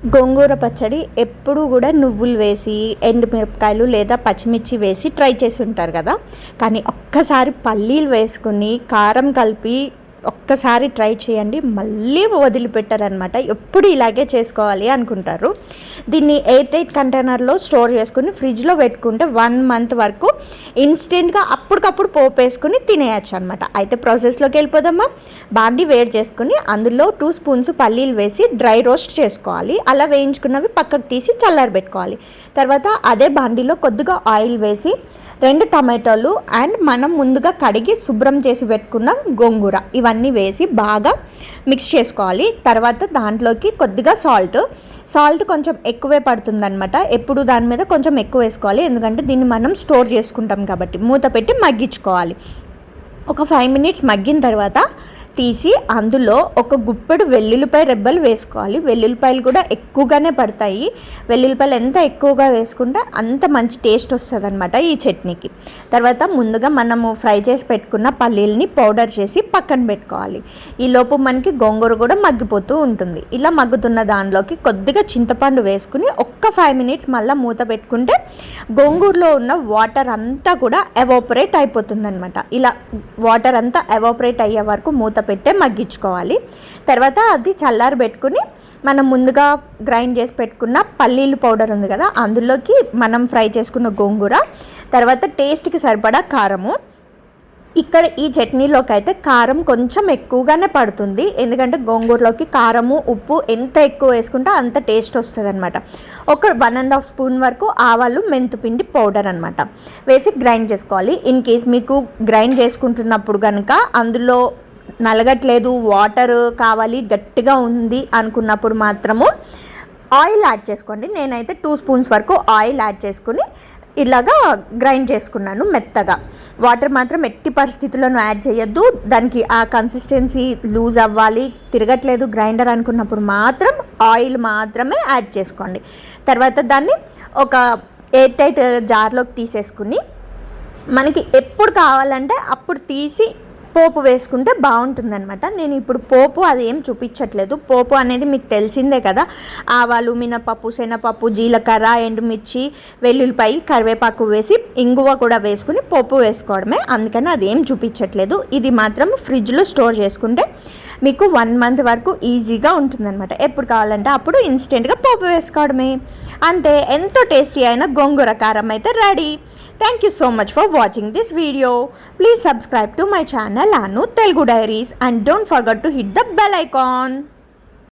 గోంగూర పచ్చడి ఎప్పుడు కూడా నువ్వులు వేసి ఎండుమిరపకాయలు లేదా పచ్చిమిర్చి వేసి ట్రై చేసి ఉంటారు కదా. కానీ ఒక్కసారి పల్లీలు వేసుకుని కారం కలిపి ఒక్కసారి ట్రై చేయండి. మళ్ళీ వదిలిపెట్టారనమాట ఎప్పుడు ఇలాగే చేసుకోవాలి అనుకుంటారు. దీన్ని ఎయిర్ టైట్ కంటైనర్లో స్టోర్ చేసుకుని ఫ్రిడ్జ్లో పెట్టుకుంటే వన్ మంత్ వరకు ఇన్స్టెంట్గా అప్పటికప్పుడు పోపు వేసుకుని తినేయచ్చు అనమాట అయితే ప్రాసెస్లోకి వెళ్ళిపోదామా? బాండి వేడి చేసుకుని అందులో టూ స్పూన్స్ పల్లీలు వేసి డ్రై రోస్ట్ చేసుకోవాలి. అలా వేయించుకున్నవి పక్కకు తీసి చల్లారబెట్టుకోవాలి తర్వాత అదే బాండీలో కొద్దిగా ఆయిల్ వేసి రెండు టమాటోలు అండ్ మనం ముందుగా కడిగి శుభ్రం చేసి పెట్టుకున్న గోంగూర. ఇవన్నీ వేసి బాగా మిక్స్ చేసుకోవాలి. తర్వాత దాంట్లోకి కొద్దిగా సాల్ట్. సాల్ట్ కొంచెం ఎక్కువే పడుతుందనమాట ఎప్పుడు దాని మీద కొంచెం ఎక్కువ వేసుకోవాలి. ఎందుకంటే దీన్ని మనం స్టోర్ చేసుకుంటాం కాబట్టి. మూత పెట్టి మగ్గించుకోవాలి. ఒక ఫైవ్ మినిట్స్ మగ్గిన తర్వాత తీసి అందులో ఒక గుప్పెడు వెల్లుల్లిపాయ రెబ్బలు వేసుకోవాలి. వెల్లుల్లిపాయలు కూడా ఎక్కువగానే పడతాయి. వెల్లుల్లిపాయలు ఎంత ఎక్కువగా వేసుకుంటే అంత మంచి టేస్ట్ వస్తుంది అనమాట ఈ చట్నీకి. తర్వాత ముందుగా మనము ఫ్రై చేసి పెట్టుకున్న పల్లీలని పౌడర్ చేసి పక్కన పెట్టుకోవాలి. ఈ లోపు మనకి గోంగూర కూడా మగ్గిపోతూ ఉంటుంది. ఇలా మగ్గుతున్న దానిలోకి కొద్దిగా చింతపండు వేసుకుని ఒక్క ఫైవ్ మినిట్స్ మళ్ళీ మూత పెట్టుకుంటే గోంగూరలో ఉన్న వాటర్ అంతా కూడా ఎవాపరేట్ అయిపోతుంది అనమాట ఇలా వాటర్ అంతా ఎవాపరేట్ అయ్యే వరకు మూత పెట్టే మగ్గించుకోవాలి. తర్వాత అది చల్లారి పెట్టుకుని మనం ముందుగా గ్రైండ్ చేసి పెట్టుకున్న పల్లీలు పౌడర్ ఉంది కదా అందులోకి మనం ఫ్రై చేసుకున్న గోంగూర తర్వాత టేస్ట్కి సరిపడా కారము. ఇక్కడ ఈ చట్నీలోకి అయితే కారం కొంచెం ఎక్కువగానే పడుతుంది. ఎందుకంటే గోంగూరలోకి కారము ఉప్పు ఎంత ఎక్కువ వేసుకుంటే అంత టేస్ట్ వస్తుంది అనమాట ఒక వన్ అండ్ హాఫ్ స్పూన్ వరకు ఆవాలు మెంతుపిండి పౌడర్ అనమాట వేసి గ్రైండ్ చేసుకోవాలి. ఇన్ కేస్ మీకు గ్రైండ్ చేసుకుంటున్నప్పుడు కనుక అందులో నలగట్లేదు వాటర్ కావాలి గట్టిగా ఉంది అనుకున్నప్పుడు మాత్రము ఆయిల్ యాడ్ చేసుకోండి. నేనైతే టూ స్పూన్స్ వరకు ఆయిల్ యాడ్ చేసుకుని ఇలాగా గ్రైండ్ చేసుకున్నాను మెత్తగా. వాటర్ మాత్రం ఎట్టి పరిస్థితుల్లోనూ యాడ్ చేయొద్దు. దానికి ఆ కన్సిస్టెన్సీ లూజ్ అవ్వాలి తిరగట్లేదు గ్రైండర్ అనుకున్నప్పుడు మాత్రం ఆయిల్ మాత్రమే యాడ్ చేసుకోండి. తర్వాత దాన్ని ఒక ఎయిర్ టైట్ జార్లోకి తీసేసుకుని మనకి ఎప్పుడు కావాలంటే అప్పుడు తీసి పోపు వేసుకుంటే బాగుంటుందన్నమాట. నేను ఇప్పుడు పోపు అది ఏం చూపించట్లేదు. పోపు అనేది మీకు తెలిసిందే కదా. ఆవాలు మినపప్పు శనపప్పు జీలకర్ర ఎండుమిర్చి వెల్లుల్లిపాయ కరివేపాకు వేసి ఇంగువ కూడా వేసుకుని పోపు వేసుకోవడమే. అందుకని అది ఏం చూపించట్లేదు. ఇది మాత్రం ఫ్రిడ్జ్లో స్టోర్ చేసుకుంటే మీకు వన్ మంత్ వరకు ఈజీగా ఉంటుందన్నమాట. ఎప్పుడు కావాలంటే అప్పుడు ఇన్స్టెంట్గా పోపు వేసుకోవడమే. అంతే ఎంతో టేస్టీ అయిన గోంగూర కారం అయితే ready. Thank you so much for watching this video. Please subscribe to my channel Anu Telugu Diaries and don't forget to hit the bell icon.